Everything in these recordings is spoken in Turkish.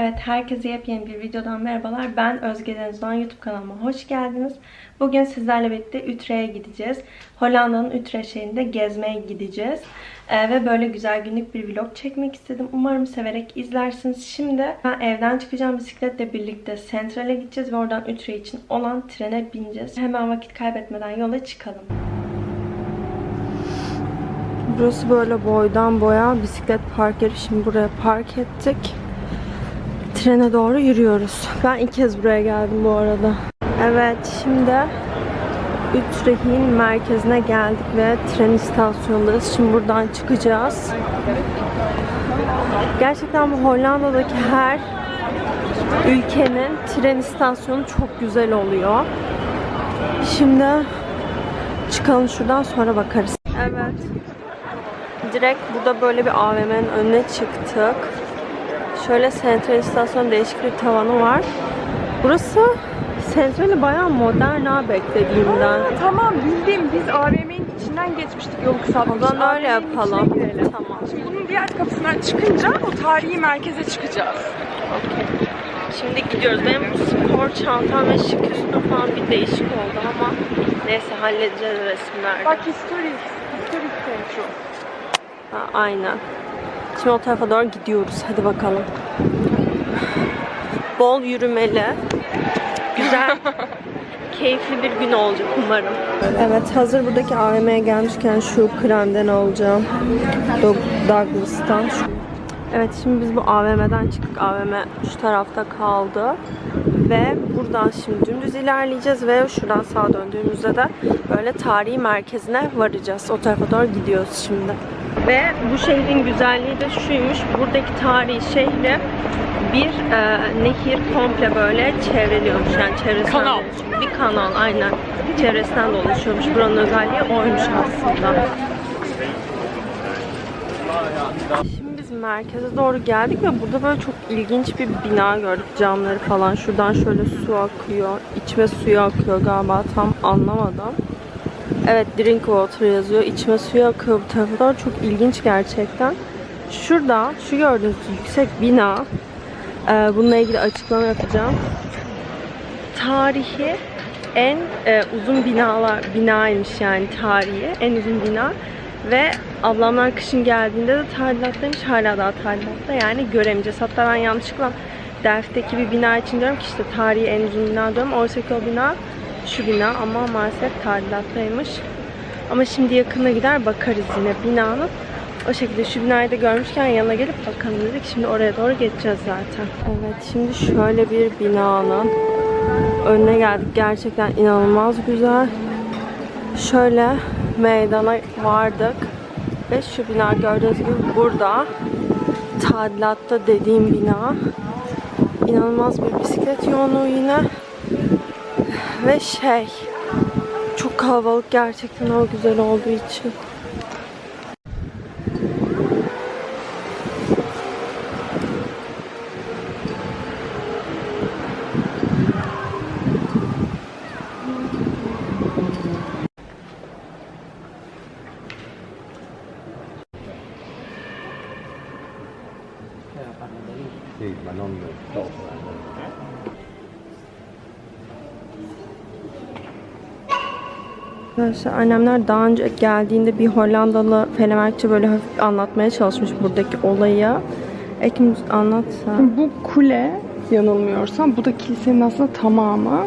Evet, herkese yepyeni bir videodan merhabalar. Ben Özge Deniz Doğan YouTube kanalıma hoş geldiniz. Bugün sizlerle birlikte Utrecht'e gideceğiz. Hollanda'nın Utrecht şehrinde gezmeye gideceğiz. Ee, ve böyle güzel günlük bir vlog çekmek istedim. Umarım severek izlersiniz. Şimdi ben evden çıkacağım bisikletle birlikte Central'e gideceğiz ve oradan Utrecht için olan trene bineceğiz. Hemen vakit kaybetmeden yola çıkalım. Burası böyle boydan boya bisiklet park yeri. Şimdi buraya park ettik. Trene doğru yürüyoruz. Ben ilk kez buraya geldim bu arada. Evet şimdi Utrecht'in merkezine geldik ve tren istasyonundayız. Şimdi buradan çıkacağız. Gerçekten bu Hollanda'daki her ülkenin tren istasyonu çok güzel oluyor. Şimdi çıkalım şuradan sonra bakarız. Evet. Direkt burada böyle bir AVM'nin önüne çıktık. Şöyle sentral istasyon değişik bir tavanı var. Burası sentrali bayağı modern ha beklediğimden. Aa, tamam bildim. Biz AVM'nin içinden geçmiştik yolu kısaltmak O zaman öyle yapalım. Tamam. Şimdi bunun diğer kapısından çıkınca o tarihi merkeze çıkacağız. Şimdi gidiyoruz. Benim bu spor çantam ve şık üstüm falan bir değişik oldu ama neyse halledeceğiz resimlerde. Bak historik. Historik central. Ha, aynen. Şimdi o tarafa doğru gidiyoruz. Hadi bakalım. Bol yürümeli. Güzel. keyifli bir gün olacak umarım. Evet hazır buradaki AVM'ye gelmişken şu kremden alacağım. Doug- Douglas'tan. Evet şimdi biz bu AVM'den çıktık. AVM şu tarafta kaldı. Ve buradan şimdi dümdüz ilerleyeceğiz ve şuradan sağa döndüğümüzde de böyle tarihi merkezine varacağız. O tarafa doğru gidiyoruz şimdi. Ve bu şehrin güzelliği de şuymuş. Buradaki tarihi şehri bir e, nehir komple böyle çevreliyormuş. Yani çevresinden Kanal. bir kanal aynen. Çevresinden dolaşıyormuş. Buranın özelliği oymuş aslında. Şimdi biz merkeze doğru geldik ve burada böyle çok ilginç bir bina gördük. Camları falan. Şuradan şöyle su akıyor. İçme suyu akıyor galiba. Tam anlamadım. Evet drink water yazıyor. İçme suyu akıyor bu doğru. Çok ilginç gerçekten. Şurada şu gördüğünüz yüksek bina. e, bununla ilgili açıklama yapacağım. Tarihi en e, uzun binalar binaymış yani tarihi en uzun bina ve ablamlar kışın geldiğinde de tadilattaymış hala daha tadilatta yani göremeyeceğiz. Hatta ben yanlışlıkla Delft'teki bir bina için diyorum ki işte tarihi en uzun bina diyorum. Oysa ki o bina şu bina ama maalesef tadilattaymış. Ama şimdi yakına gider bakarız yine binanın. O şekilde şu binayı da görmüşken yanına gelip bakalım dedik. Şimdi oraya doğru geçeceğiz zaten. Evet şimdi şöyle bir binanın önüne geldik. Gerçekten inanılmaz güzel. Şöyle meydana vardık. Ve şu bina gördüğünüz gibi burada. Tadilatta dediğim bina. İnanılmaz bir bisiklet yoğunluğu yine. Ve şey çok kalabalık gerçekten o güzel olduğu için. Arkadaşlar annemler daha önce geldiğinde bir Hollandalı Felemerkçe böyle hafif anlatmaya çalışmış buradaki olayı. Ekim anlatsa. Bu kule yanılmıyorsam bu da kilisenin aslında tamamı.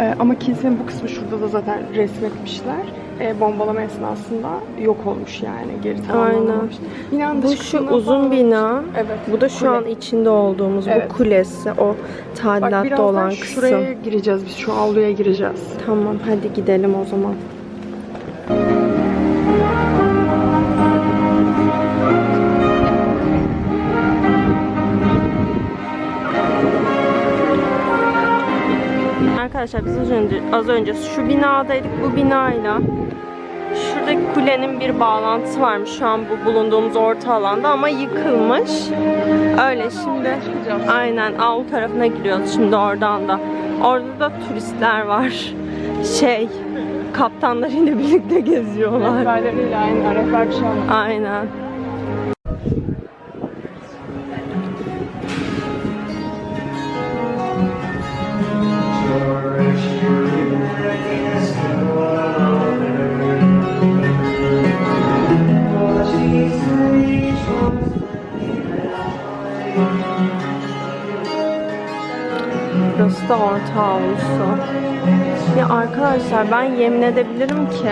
Ee, ama kilisenin bu kısmı şurada da zaten resmetmişler. Ee, bombalama esnasında yok olmuş yani geri tamamlanmamış. Binanın Bu şu uzun bina. Evet. Bu da şu kule. an içinde olduğumuz Evet. bu kulesi. O Bak tadilatta birazdan olan kısım. şuraya gireceğiz biz şu avluya gireceğiz. Tamam hadi gidelim o zaman. Arkadaşlar biz az önce, az önce şu binadaydık. Bu binayla şuradaki kulenin bir bağlantısı varmış şu an bu bulunduğumuz orta alanda ama yıkılmış. Öyle şimdi aynen avlu tarafına giriyoruz şimdi oradan da. Orada da turistler var. Şey kaptanlarıyla birlikte geziyorlar. Rehberleriyle aynı şey anlatıyor. Aynen. Da orta avlusu. Ya arkadaşlar ben yemin edebilirim ki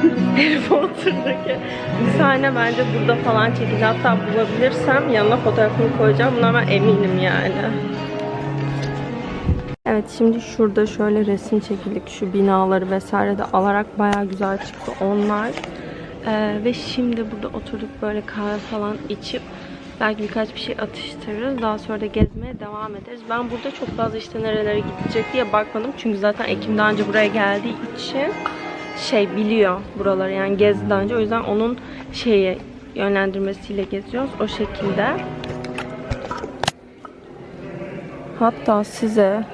Harry Potter'daki bir sahne bence burada falan çekildi. Hatta bulabilirsem yanına fotoğrafını koyacağım. Buna ben eminim yani. Evet şimdi şurada şöyle resim çekildik. Şu binaları vesaire de alarak baya güzel çıktı onlar. Ee, ve şimdi burada oturduk böyle kahve falan içip belki birkaç bir şey atıştırırız. Daha sonra da gezmeye devam ederiz. Ben burada çok fazla işte nerelere gidecek diye bakmadım. Çünkü zaten Ekim daha önce buraya geldiği için şey biliyor buraları yani gezdi daha önce. O yüzden onun şeyi yönlendirmesiyle geziyoruz. O şekilde. Hatta size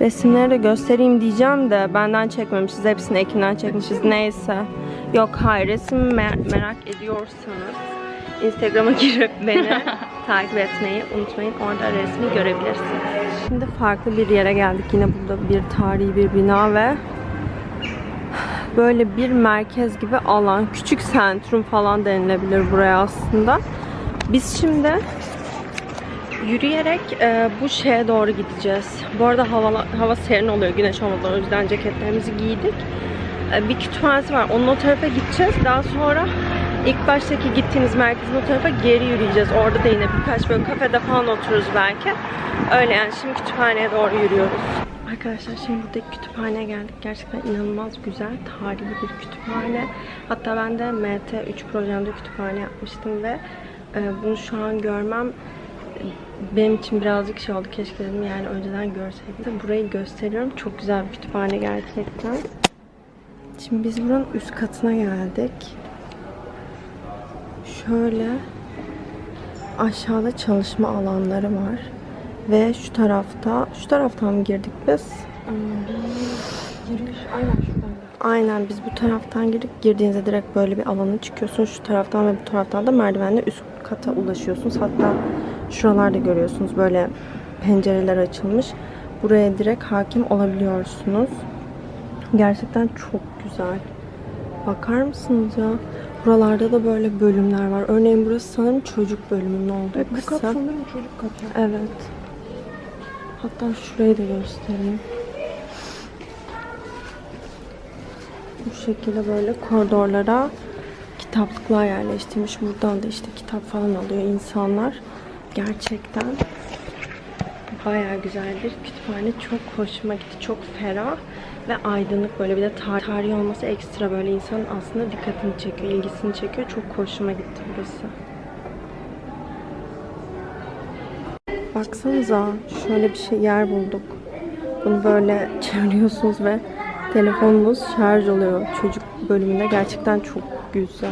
resimleri de göstereyim diyeceğim de benden çekmemişiz. Hepsini Ekim'den çekmişiz. Neyse. Yok hayır resim me- merak ediyorsanız Instagram'a girip beni takip etmeyi unutmayın. Orada resmi görebilirsiniz. Şimdi farklı bir yere geldik. Yine burada bir tarihi bir bina ve böyle bir merkez gibi alan. Küçük sentrum falan denilebilir buraya aslında. Biz şimdi Yürüyerek e, bu şeye doğru gideceğiz. Bu arada hava, hava serin oluyor güneş olmadan o yüzden ceketlerimizi giydik. E, bir kütüphanesi var. Onun o tarafa gideceğiz. Daha sonra ilk baştaki gittiğimiz merkezin o tarafa geri yürüyeceğiz. Orada da yine birkaç böyle kafede falan otururuz belki. Öyle yani şimdi kütüphaneye doğru yürüyoruz. Arkadaşlar şimdi buradaki kütüphaneye geldik. Gerçekten inanılmaz güzel, tarihi bir kütüphane. Hatta ben de MT3 projemde kütüphane yapmıştım ve e, bunu şu an görmem benim için birazcık şey oldu. Keşke dedim yani önceden görseydim. Burayı gösteriyorum. Çok güzel bir kütüphane gerçekten. Şimdi biz buranın üst katına geldik. Şöyle aşağıda çalışma alanları var. Ve şu tarafta, şu taraftan mı girdik biz? Giriş aynen şuradan. Aynen biz bu taraftan girdik. Girdiğinizde direkt böyle bir alana çıkıyorsun. Şu taraftan ve bu taraftan da merdivenle üst kata ulaşıyorsunuz. Hatta şuralarda görüyorsunuz böyle pencereler açılmış. Buraya direkt hakim olabiliyorsunuz. Gerçekten çok güzel. Bakar mısınız ya? Buralarda da böyle bölümler var. Örneğin burası sanırım çocuk bölümünün olduğu Evet, bu kat sanırım çocuk katı. Evet. Hatta şurayı da göstereyim. Bu şekilde böyle koridorlara kitaplıklar yerleştirmiş. Buradan da işte kitap falan alıyor insanlar. Gerçekten bayağı güzel bir kütüphane. Çok hoşuma gitti. Çok ferah ve aydınlık böyle bir de tar- tarihi olması ekstra böyle insanın aslında dikkatini çekiyor, ilgisini çekiyor. Çok hoşuma gitti burası. Baksanıza şöyle bir şey yer bulduk. Bunu böyle çeviriyorsunuz ve telefonunuz şarj oluyor. Çocuk bölümünde gerçekten çok güzel.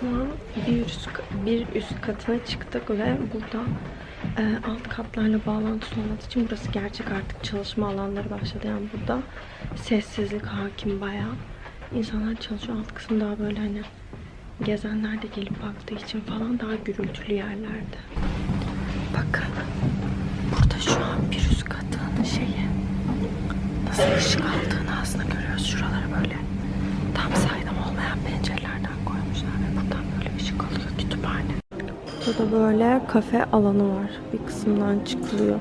Şu an bir üst, katına çıktık ve burada e, alt katlarla bağlantısı olmadığı için burası gerçek artık çalışma alanları başladı. Yani burada sessizlik hakim bayağı. İnsanlar çalışıyor. Alt kısım daha böyle hani gezenler de gelip baktığı için falan daha gürültülü yerlerde. Bakın. Burada şu an bir üst katın şeyi nasıl ışık aldığını aslında görüyoruz. Şuraları böyle tam saydam olmayan pencerelerden koymuşlar ve buradan böyle ışık alıyor kütüphane. Burada böyle kafe alanı var. Bir kısımdan çıkılıyor.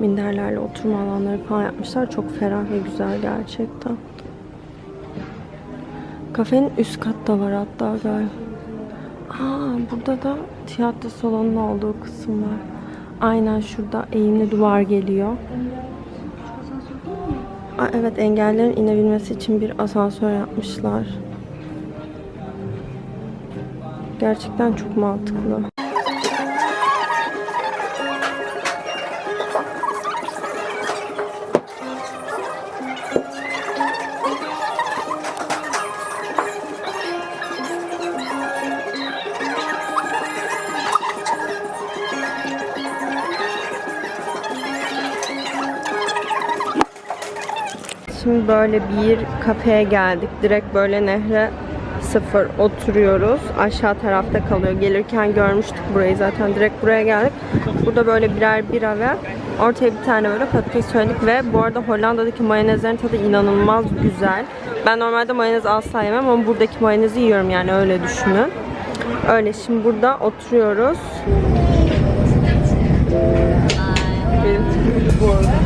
Minderlerle oturma alanları falan yapmışlar. Çok ferah ve güzel gerçekten. Kafenin üst katta var hatta galiba. Aa, burada da tiyatro salonunun olduğu kısım var. Aynen şurada eğimli duvar geliyor. Aa, evet engellerin inebilmesi için bir asansör yapmışlar. Gerçekten çok mantıklı. Şimdi böyle bir kafeye geldik. Direkt böyle nehre sıfır oturuyoruz. Aşağı tarafta kalıyor. Gelirken görmüştük burayı zaten. Direkt buraya geldik. Burada böyle birer bira ve ortaya bir tane böyle patates söyledik ve bu arada Hollanda'daki mayonezlerin tadı inanılmaz güzel. Ben normalde mayonez asla yemem ama buradaki mayonezi yiyorum yani öyle düşünün. Öyle şimdi burada oturuyoruz. Benim bu arada.